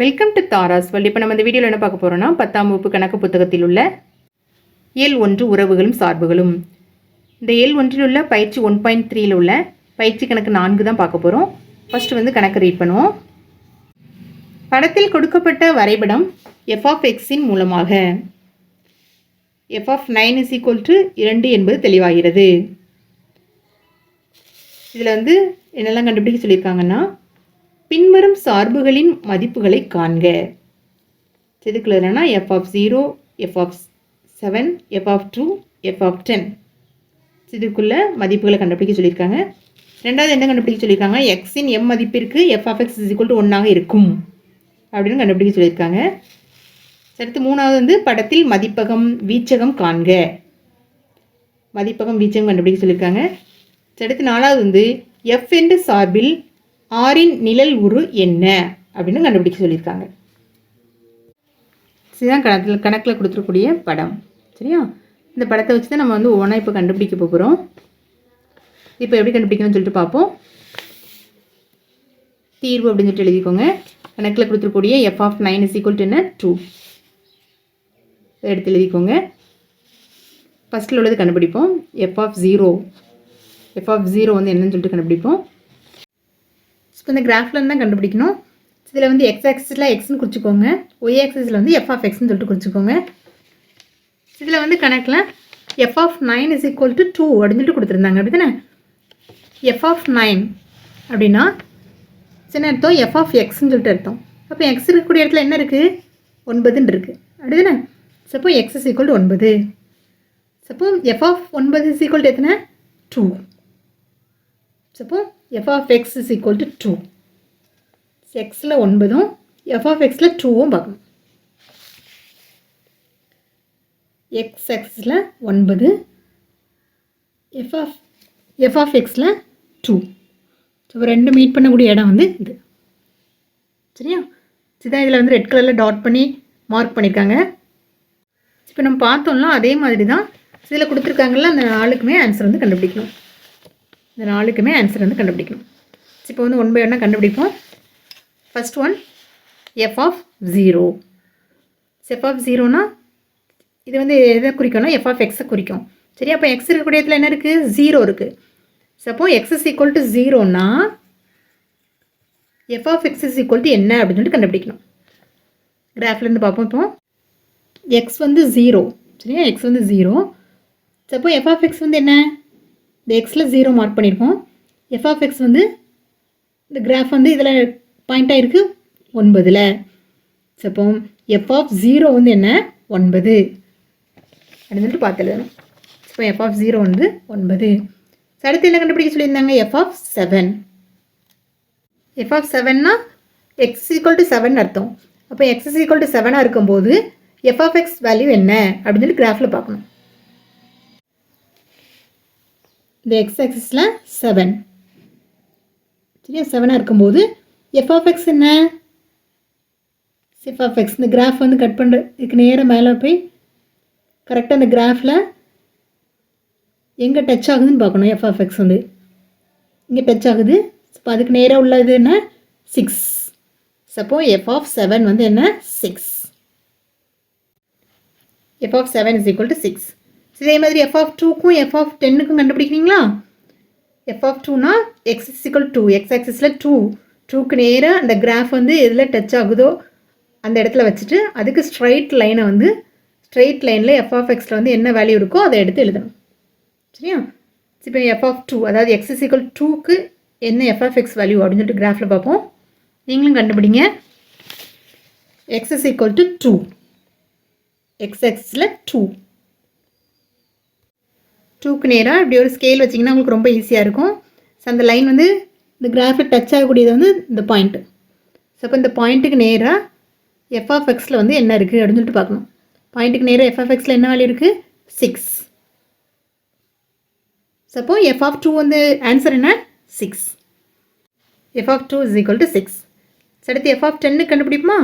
Welcome to Tara's வல் இப்போ நம்ம இந்த வீடியோவில் என்ன பார்க்க போகிறோம்னா பத்தாம் வகுப்பு கணக்கு புத்தகத்தில் உள்ள எல் ஒன்று உறவுகளும் சார்புகளும். இந்த எல் ஒன்றில் உள்ள பயிற்சி ஒன் பாயிண்ட் த்ரீயில் உள்ள பயிற்சி கணக்கு நான்கு தான் பார்க்க போகிறோம் ஃபஸ்ட்டு வந்து கணக்கு ரீட் பண்ணுவோம். படத்தில் கொடுக்கப்பட்ட வரைபடம் எஃப் ஆஃப் எக்ஸின் மூலமாக. F of nine is equal to இரண்டு என்பது தெளிவாகிறது. இதில் வந்து என்னெல்லாம் கண்டுபிடிக்க சொல்லியிருக்காங்கன்னா பின்வரும் சார்புகளின் மதிப்புகளை காண்க. இதுக்குள்ள என்னன்னா F of zero F of seven F of two F of ten இதுக்குள்ள மதிப்புகளை கண்டுபிடிக்க சொல்லியிருக்காங்க. ரெண்டாவது என்ன கண்டுபிடிக்க சொல்லியிருக்காங்க? எக்ஸின் எம் மதிப்பிற்கு F of X is to ஒன்றாக இருக்கும். அப்படின்னு கண்டுபிடிக்க சொல்லியிருக்காங்க. அடுத்து மூணாவது வந்து படத்தில் மதிப்பகம் வீச்சகம் காண்க. மதிப்பகம் வீச்சகம் கண்டுபிடிக்க சொல்லியிருக்காங்க. அடுத்து நாலாவது வந்து எஃப் என்ற சார்பில் ஆரின் நிழல் உரு என்ன? அப்படின்னு கண்டுபிடிக்க சொல்லியிருக்காங்க. இதுதான் கணக்கில் கணக்கில் கொடுத்துருக்கூடிய படம். சரியா? இந்த படத்தை வச்சு தான் நம்ம வந்து ஓனாக இப்போ கண்டுபிடிக்க போகிறோம் இப்போ எப்படி கண்டுபிடிக்கணும்னு சொல்லிட்டு பார்ப்போம். தீர்வு அப்படின்னு சொல்லிட்டு எழுதிக்கோங்க. கணக்கில் கொடுத்துருக்கூடிய F of nine is equal to என்ன? டூ எடுத்து எழுதிக்கோங்க. ஃபஸ்ட்டில் உள்ளது கண்டுபிடிப்போம். F of zero F of zero வந்து என்னன்னு சொல்லிட்டு கண்டுபிடிப்போம். இப்போ இந்த கிராஃபில் தான் கண்டுபிடிக்கணும். இதில் வந்து எக்ஸ் ஆக்சிஸில் எக்ஸ்னு குறிச்சிக்கோங்க. ஒய் ஆக்சிஸில் வந்து எஃப் ஆஃப் எக்ஸ்னு சொல்லிட்டு குறிச்சிக்கோங்க. இதில் வந்து கணக்கில் F of nine is equal to two அப்படின்னு சொல்லிட்டு கொடுத்துருந்தாங்க. அப்படி தானே எஃப் ஆஃப் நைன் அப்படின்னா சின்ன அர்த்தம் எஃப் ஆஃப் எக்ஸ்ன்னு சொல்லிட்டு அர்த்தம். அப்போ எக்ஸ் இருக்கக்கூடிய இடத்துல என்ன இருக்குது ஒன்பதுன்னு இருக்குது அப்படி தானே suppose x is equal to ஒன்பது. சப்போ எஃப் ஆஃப் ஒன்பது இஸ் ஈக்குவல் டு எத்தனை? Two suppose F of X is equal to two எக்ஸில் ஒன்பதும் எஃப் ஆஃப் எக்ஸில் டூவும் பார்க்கணும். எக்ஸ் எக்ஸில் ஒன்பது எஃப் ஆஃப் எஃப் ஆஃப் எக்ஸில் டூ ஸோ ரெண்டு மீட் பண்ணக்கூடிய இடம் வந்து இது. சரியா? சிதா இதில் வந்து ரெட் கலரில் டாட் பண்ணி மார்க் பண்ணியிருக்காங்க இப்போ நம்ம பார்த்தோம்னா அதே மாதிரி தான் இதில் கொடுத்துருக்காங்கல்ல அந்த நாளுக்குமே ஆன்சர் வந்து கண்டுபிடிக்கணும். இந்த நாளுக்குமே ஆன்சர் வந்து கண்டுபிடிக்கணும். இப்போ வந்து ஒன் பை ஒன்னாக கண்டுபிடிப்போம். First one F of zero F of ஜீரோனா இது வந்து எதை குறிக்கும்னா எஃப் ஆஃப் எக்ஸை குறிக்கும். சரி அப்போ எக்ஸ் இருக்கக்கூடிய இடத்துல என்ன இருக்குது ஜீரோ இருக்குது suppose X is equal to ஜீரோனா F of X is equal to என்ன அப்படின்னு சொல்லிட்டு கண்டுபிடிக்கணும். கிராஃப்லேருந்து பார்ப்போம் இப்போ. எக்ஸ் வந்து ஜீரோ சரியா? எக்ஸ் வந்து zero suppose f of x வந்து என்ன? இந்த எக்ஸில் ஜீரோ மார்க் பண்ணியிருக்கோம் எஃப் ஆஃப் எக்ஸ் வந்து இந்த கிராஃப் வந்து இதில் பாயிண்ட் ஆகிருக்கு ஒன்பதில். சப்போ எஃப் ஆஃப் ஜீரோ வந்து என்ன? ஒன்பது. அப்படின்னு சொல்லிட்டு பார்த்து எழுதணும் இப்போ எஃப் ஆஃப் ஜீரோ வந்து ஒன்பது. அடுத்து என்ன கண்டுபிடிக்க சொல்லியிருந்தாங்க? F of seven f of செவன்னா X equal to seven அர்த்தம். அப்போ எக்ஸ் இஸ் ஈக்குவல் டு செவனாக இருக்கும்போது எஃப் ஆஃப் எக்ஸ் வேல்யூ என்ன? அப்படின்னு சொல்லி கிராஃபில் பார்க்கணும். இந்த எக்ஸ் ஆக்சிஸில் செவன் சரியா? செவனாக இருக்கும்போது எஃப் ஆஃப் எக்ஸ் என்ன? எஃப் ஆஃப் எக்ஸ் இந்த கிராஃப் வந்து கட் பண்ணுற இதுக்கு நேராக மேலே போய் கரெக்டாக அந்த கிராஃபில் எங்கே டச் ஆகுதுன்னு பார்க்கணும். எஃப் ஆஃப் எக்ஸ் வந்து. இங்கே டச் ஆகுது. இப்போ அதுக்கு நேராக உள்ளது என்ன? Six suppose f of seven வந்து என்ன? Six F of seven is equal to six இதே மாதிரி எஃப் ஆஃப் டூக்கும் எஃப் ஆஃப் டென்னுக்கும் கண்டுபிடிக்கிறீங்களா? எஃப் ஆஃப் டூனா எக்ஸ் இஸ் டூ எக்ஸ் ஆக்சிஸில் டூ டூக்கு நேராக அந்த கிராஃப் வந்து எதில் டச் ஆகுதோ அந்த இடத்துல வச்சுட்டு அதுக்கு ஸ்ட்ரைட் லைனை வந்து ஸ்ட்ரைட் லைனில் எஃப் ஆஃப் எக்ஸில் வந்து என்ன வேல்யூ இருக்கோ அதை எடுத்து எழுதணும். சரியா? இப்போ எஃப் ஆஃப் டூ அதாவது எக்ஸ் இஸ் டூக்கு என்ன எஃப் ஆஃப் எக்ஸ் வேல்யூ அப்படின்னு சொல்லிட்டு கிராஃபில் பார்ப்போம். நீங்களும் கண்டுபிடிங்க. X is equal to two X எக்ஸில் டூ டூக்கு நேராக இப்படி ஒரு ஸ்கேல் வச்சிங்கன்னா உங்களுக்கு ரொம்ப ஈஸியாக இருக்கும். ஸோ அந்த லைன் வந்து இந்த கிராஃபில் டச் ஆகக்கூடியது வந்து இந்த பாயிண்ட்டு ஸோ அப்போ இந்த பாயிண்ட்டுக்கு நேராக எஃப்ஆஃப் எக்ஸில் வந்து என்ன இருக்குது அப்படின்னு சொல்லிட்டு பார்க்கணும். பாயிண்ட்டுக்கு நேராக எஃப்ஆஃப் எக்ஸில் என்ன வேல்யூ இருக்குது six suppose F of two வந்து ஆன்சர் என்ன? Six F of two is equal to six அடுத்து எஃப் ஆஃப் டென்னு கண்டுபிடிப்போமா?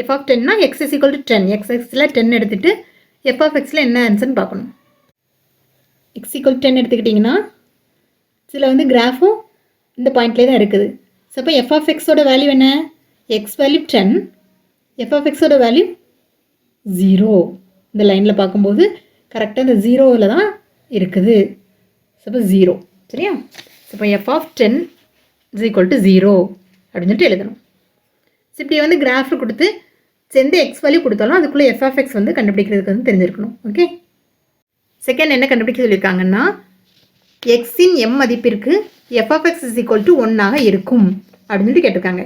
F of டென்னா X is equal to ten X எக்ஸில் டென் எடுத்துகிட்டு எஃப் ஆஃப் எக்ஸில் என்ன ஆன்சர்னு பார்க்கணும். எக்ஸ் ஈக்குவல் டென் எடுத்துக்கிட்டிங்கன்னா இதில் வந்து கிராஃபும் இந்த பாயிண்ட்லேயே தான் இருக்குது. ஸோ அப்போ எஃப் ஆஃப் எக்ஸோட வேல்யூ என்ன? X value ten F of எக்ஸோட வேல்யூ ஜீரோ இந்த லைனில் பார்க்கும்போது கரெக்டாக இந்த ஜீரோவில் தான் இருக்குது. சப்போ ஜீரோ சரியா? இப்போ F of ten is equal to zero அப்படின்னு சொல்லிட்டு எழுதணும். ஸோ இப்படி வந்து கிராஃப் கொடுத்து எந்த எக்ஸ் வேல்யூ கொடுத்தாலும் அதுக்குள்ளே எஃப் ஆஃப் எக்ஸ் வந்து கண்டுபிடிக்கிறதுக்கு வந்து தெரிஞ்சிருக்கணும். ஓகே செகண்ட் என்ன கண்டுபிடிக்க சொல்லியிருக்காங்கன்னா எக்ஸின் எம் மதிப்பிற்கு எஃப்எஃப்எக்ஸ் இஸ் ஈக்குவல் டு ஒன்னாக இருக்கும் அப்படின்னு கேட்டிருக்காங்க.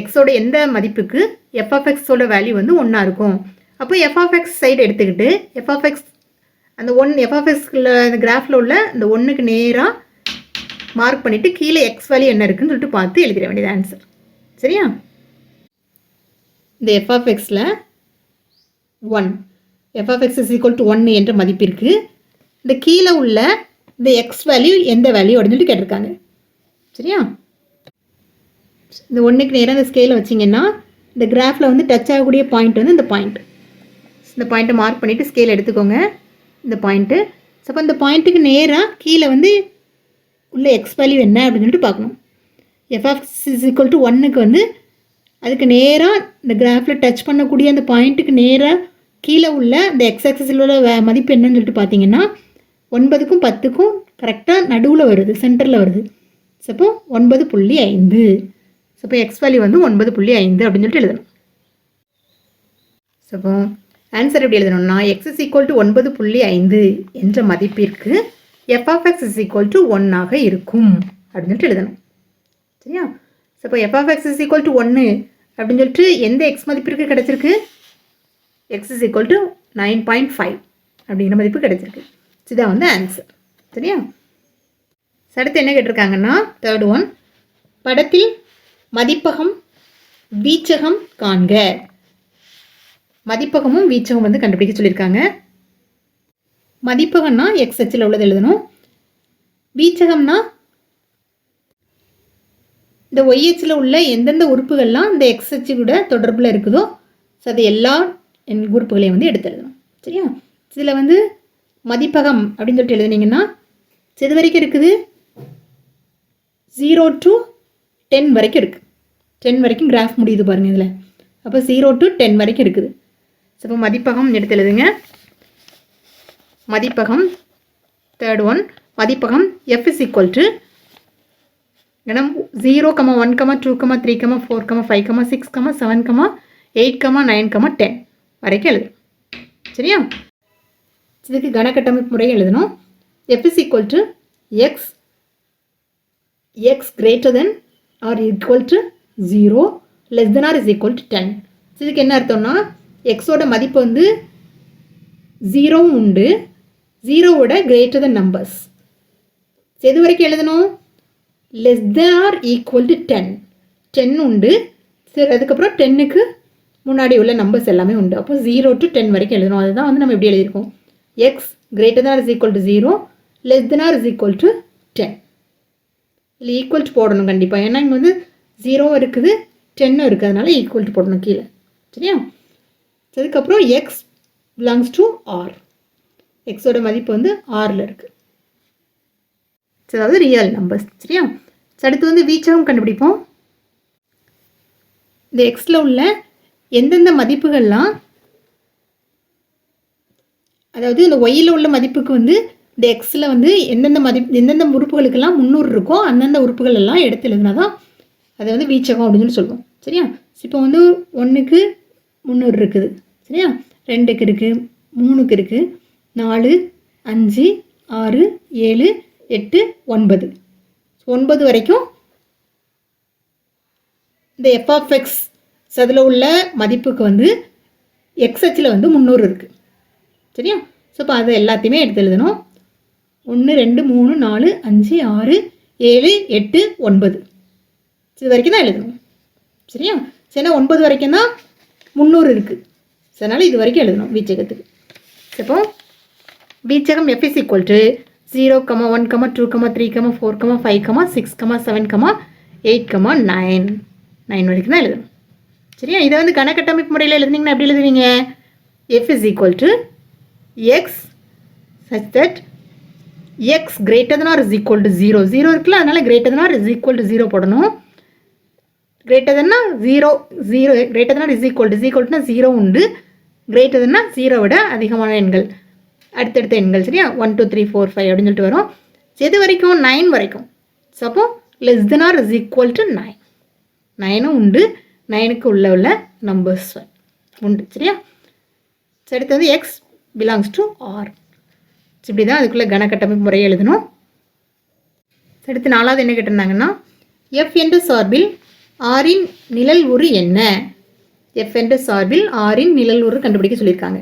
எக்ஸோட எந்த மதிப்புக்கு எஃப்எஃப்எக்ஸோட வேல்யூ வந்து ஒன்றா இருக்கும். அப்போ எஃப்எஃப்எக்ஸ் சைடு எடுத்துக்கிட்டு எஃப்எஃப்எக்ஸ் அந்த ஒன் எஃப்எஃப்எக்ஸில் அந்த கிராஃபில் உள்ள அந்த ஒன்றுக்கு நேராக மார்க் பண்ணிவிட்டு கீழே எக்ஸ் வேல்யூ என்ன இருக்குன்னு சொல்லிட்டு பார்த்து எழுதிட வேண்டியது ஆன்சர் சரியா? இந்த எஃப்எஃப்எக்ஸில் one F F X of is equal to one என்ற மதிப்பிற்கு இந்த கீழே உள்ள இந்த எக்ஸ் வேல்யூ எந்த வேல்யூ அப்படின்னு கேட்டிருக்காங்க. சரியா? இந்த ஒன்றுக்கு நேராக இந்த ஸ்கேலை வச்சிங்கன்னா இந்த கிராஃபில் வந்து டச் ஆகக்கூடிய பாயிண்ட் வந்து இந்த பாயிண்ட் இந்த பாயிண்ட்டை மார்க் பண்ணிவிட்டு ஸ்கேல் எடுத்துக்கோங்க. இந்த பாயிண்ட்டு ஸோ அப்போ இந்த பாயிண்ட்டுக்கு நேராக கீழே வந்து உள்ள எக்ஸ் வேல்யூ என்ன அப்படின்னு சொல்லிட்டு பார்க்கணும். எஃப்எஃப் இஸ் ஈக்குவல் டு ஒன்னுக்கு வந்து அதுக்கு நேராக இந்த கிராஃபில் டச் பண்ணக்கூடிய அந்த பாயிண்ட்டுக்கு நேராக கீழே உள்ள இந்த எக்ஸ் ஆக்சஸில் உள்ள மதிப்பு என்னன்னு சொல்லிட்டு பார்த்தீங்கன்னா ஒன்பதுக்கும் பத்துக்கும் கரெக்டாக நடுவில் வருது சென்டரில் வருது. ஸோ இப்போ ஒன்பது புள்ளி ஐந்து. ஸோ இப்போ எக்ஸ் வேல்யூ வந்து ஒன்பது புள்ளி ஐந்து அப்படின்னு சொல்லிட்டு எழுதணும். ஸோ ஆன்சர் எப்படி எழுதணும்னா எக்ஸ் இஸ் ஈக்குவல் டு ஒன்பது புள்ளி ஐந்து என்ற மதிப்பிற்கு F of X is equal to ஒன்னாக இருக்கும் அப்படின்னு சொல்லிட்டு எழுதணும். சரியா? ஸோ இப்போ F of X is equal to ஒன்று அப்படின்னு சொல்லிட்டு எந்த எக்ஸ் மதிப்பிற்கு கிடச்சிருக்கு? X is equal to nine point five அப்படிங்கிற மதிப்பு கிடச்சிருக்கு. இதுதான் வந்து ஆன்சர் சரியா? அடுத்து என்ன கேட்டிருக்காங்கன்னா தேர்ட் ஒன் படத்தில் மதிப்பகம் வீச்சகம் காண்க. மதிப்பகமும் வீச்சகம் வந்து கண்டுபிடிக்க சொல்லியிருக்காங்க. மதிப்பகம்னா எக்ஸ் அச்சில் உள்ளது எழுதணும். வீச்சகம்னா இந்த ஒய்ஹெச்சில் உள்ள எந்தெந்த உறுப்புகள்லாம் இந்த எக்ஸ் அச்சு கூட தொடர்பில் இருக்குதோ ஸோ அது எல்லா என் உறுப்புகளையும் வந்து எடுத்து எழுதணும். சரியா? இதில் வந்து மதிப்பகம் அப்படின்னு சொல்லிட்டு எழுதுனீங்கன்னா இது வரைக்கும் இருக்குது ஜீரோ டு டென் வரைக்கும் இருக்குது டென் வரைக்கும் கிராஃப் முடியுது பாருங்கள் இதில். அப்போ ஜீரோ டு டென் வரைக்கும் இருக்குது. ஸோ இப்போ மதிப்பகம் எடுத்து எழுதுங்க. மதிப்பகம் தேர்ட் ஒன் மதிப்பகம் எஃப் இஸ் ஈக்குவல் டு ஏன்னா zero comma one comma two comma three comma four comma five comma six comma seven comma eight comma nine comma ten வரைக்கும் எழுது சரியா? இதுக்கு கணக்கட்டமைப்பு முறை எழுதணும். F is equal to X X greater than or equal to zero less than or is equal to ten இதுக்கு என்ன அர்த்தம்னா எக்ஸோட மதிப்பு வந்து ஜீரோவும் உண்டு. ஜீரோவோட கிரேட்டர் தென் நம்பர்ஸ் எது வரைக்கும் எழுதணும்? Less than or equal to ten ten உண்டு. சரி அதுக்கப்புறம் டென்னுக்கு முன்னாடி உள்ள நம்பர்ஸ் எல்லாமே உண்டு. அப்போ ஜீரோ டு டென் வரைக்கும் எழுதணும். அதுதான் வந்து நம்ம எப்படி எழுதியிருக்கோம்? X greater than is equal to zero less than or is equal to ten இல்லை ஈக்குவல் டு போடணும் கண்டிப்பாக ஏன்னா இங்கே வந்து ஜீரோவும் இருக்குது டென்னும் இருக்குது அதனால ஈக்குவல் டு போடணும் கீழே. சரியா? அதுக்கப்புறம் எக்ஸ் பிலாங்ஸ் டு ஆர் எக்ஸோட மதிப்பு வந்து ஆரில் இருக்குது அதாவது ரியல் நம்பர்ஸ் சரியா? அடுத்து வந்து வீச்சகம் கண்டுபிடிப்போம். இந்த எக்ஸில் உள்ள எந்தெந்த மதிப்புகள்லாம் அதாவது இந்த ஒய்யில் உள்ள மதிப்புக்கு வந்து இந்த எக்ஸில் வந்து எந்தெந்த மதிப்பு எந்தெந்த உறுப்புகளுக்கெல்லாம் முந்நூறு இருக்கோ அந்தந்த உறுப்புகள் எல்லாம் எடுத்து எழுதுனாதான் அதை வந்து வீச்சகம் அப்படின்னு சொல்லி சொல்லுவோம். சரியா? இப்போ வந்து ஒன்றுக்கு முந்நூறு இருக்குது. சரியா? ரெண்டுக்கு இருக்குது மூணுக்கு இருக்குது நாலு அஞ்சு ஆறு ஏழு எட்டு ஒன்பது. ஒன்பது வரைக்கும் இந்த எஃப் ஸோ அதில் உள்ள மதிப்புக்கு வந்து எக்ஸ்எச்சில் வந்து முந்நூறு இருக்குது சரியா? ஸோ இப்போ அதை எல்லாத்தையுமே எடுத்து எழுதணும். ஒன்று ரெண்டு மூணு நாலு அஞ்சு ஆறு ஏழு எட்டு ஒன்பது. இது வரைக்கும் தான் எழுதணும். சரியா? சரி ஒன்பது வரைக்கும் தான் முந்நூறு இருக்குது அதனால் இது வரைக்கும் எழுதணும் வீச்சகத்துக்கு. இப்போ வீச்சகம் F is equal to zero comma one comma two comma three comma four comma five comma six comma seven comma eight comma nine nine வரைக்கும் தான் எழுதணும். சரியா? இதை வந்து கணக்கட்டமைப்பு முறையில் எழுதுனீங்கன்னா எப்படி எழுதுவீங்க? F is equal to X such that X greater than or is equal to zero zero இருக்குல்ல அதனால் greater than or is equal to zero போடணும். கிரேட்டர் தன்னா ஜீரோ ஜீரோ கிரேட்டர் தன்னா இஸ் ஈக்குவல் இஸ் ஈக்குவல்னா ஜீரோ உண்டு. Greater தன்னா zero விட அதிகமான எண்கள். அடுத்தடுத்த எண்கள் சரியா? One two three four five அப்படின்னு சொல்லிட்டு வரும். எது வரைக்கும்? நைன் வரைக்கும். ஸோ அப்போ less than or is equal to nine நைனும் உண்டு. நைனுக்கு உள்ள உள்ள நம்பர்ஸ் உண்டு சரியா? சரி அடுத்து வந்து எக்ஸ் பிலாங்ஸ் டு ஆர் இப்படி தான் அதுக்குள்ளே கனக்கட்டமைப்பு முறையை எழுதணும். அடுத்து நாலாவது என்ன கேட்டிருந்தாங்கன்னா எஃப் என்ற சார்பில் ஆரின் நிழல் உரு என்ன? எஃப் என்ற சார்பில் ஆரின் நிழல் உரு கண்டுபிடிக்க சொல்லியிருக்காங்க.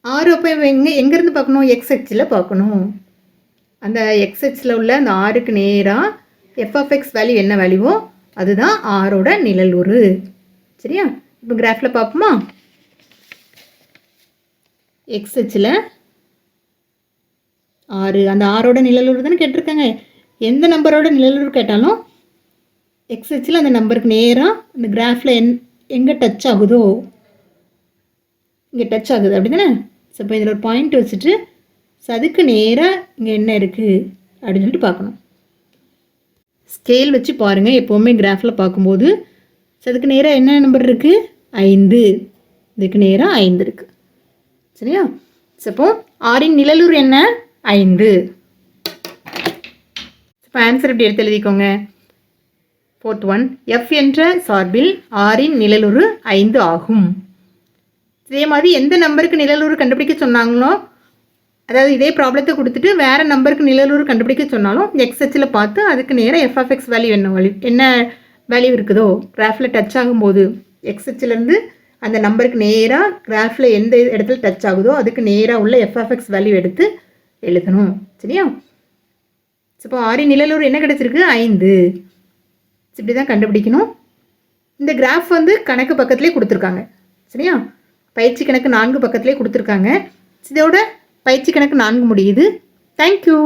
ஆறு அப்போ எங்கே எங்கேருந்து பார்க்கணும்? எக்ஸ் எக்ஸில் பார்க்கணும். அந்த எக்ஸ் எக்ஸில் உள்ள அந்த ஆறுக்கு நேராக எஃப்எஃப்எக்ஸ் வேல்யூ என்ன வேல்யூவோ அதுதான் ஆரோட நிழலுரு. சரியா? இப்போ கிராஃபில் பார்ப்போமா? எக்ஸ் அச்சில் ஆறு. அந்த ஆரோட நிழலுரு தானே கேட்டிருக்காங்க. எந்த நம்பரோட நிழலுரு கேட்டாலும் எக்ஸ் அச்சில் அந்த நம்பருக்கு நேராக அந்த கிராஃபில் என் எங்கே டச் ஆகுதோ? இங்கே டச் ஆகுது. அப்படி தானே ஸோ இப்போ இதில் ஒரு பாயிண்ட் வச்சுட்டு ஸோ அதுக்கு நேராக இங்கே என்ன இருக்குது அப்படின்னு சொல்லிட்டு பார்க்கணும். ஸ்கேல் வச்சு பாருங்கள் எப்போவுமே கிராஃபில் பார்க்கும்போது ஸோ அதுக்கு நேராக என்ன நம்பர் இருக்குது ஐந்து. இதுக்கு நேராக ஐந்து இருக்குது சரியா? ஸோ இப்போ ஆறின் நிழலூர் என்ன? ஐந்து. இப்போ ஆன்சர் இப்படி எடுத்து எழுதிக்கோங்க. ஃபோர்த் ஒன் எஃப் என்ற சார்பில் ஆறின் நிழலுரு ஐந்து ஆகும். இதே மாதிரி எந்த நம்பருக்கு நிழலுரு கண்டுபிடிக்க சொன்னாங்களோ அதாவது இதே ப்ராப்ளத்தை கொடுத்துட்டு வேறு நம்பருக்கு நிழலுரு கண்டுபிடிக்க சொன்னாலும் எக்ஸ்ஹெச்சில் பார்த்து அதுக்கு நேராக எஃப்எஃப்எக்ஸ் வேல்யூ என்ன வேல்யூ என்ன வேல்யூ இருக்குதோ? கிராஃபில் டச் ஆகும்போது எக்ஸ்ஹெச்சிலேருந்து அந்த நம்பருக்கு நேராக கிராஃபில் எந்த இடத்துல டச் ஆகுதோ அதுக்கு நேராக உள்ள எஃப்எஃப்எக்ஸ் வேல்யூ எடுத்து எழுதணும். சரியா? இப்போ ஆறு நிழலூர் என்ன கிடச்சிருக்கு? ஐந்து. இப்படி தான் கண்டுபிடிக்கணும். இந்த கிராஃப் வந்து கணக்கு பக்கத்துலேயே கொடுத்துருக்காங்க. சரியா? பயிற்சி கணக்கு நான்கு பக்கத்துலேயே கொடுத்துருக்காங்க. இதோட பயிற்சி கணக்கு நான்கு முடியுது. தேங்க்யூ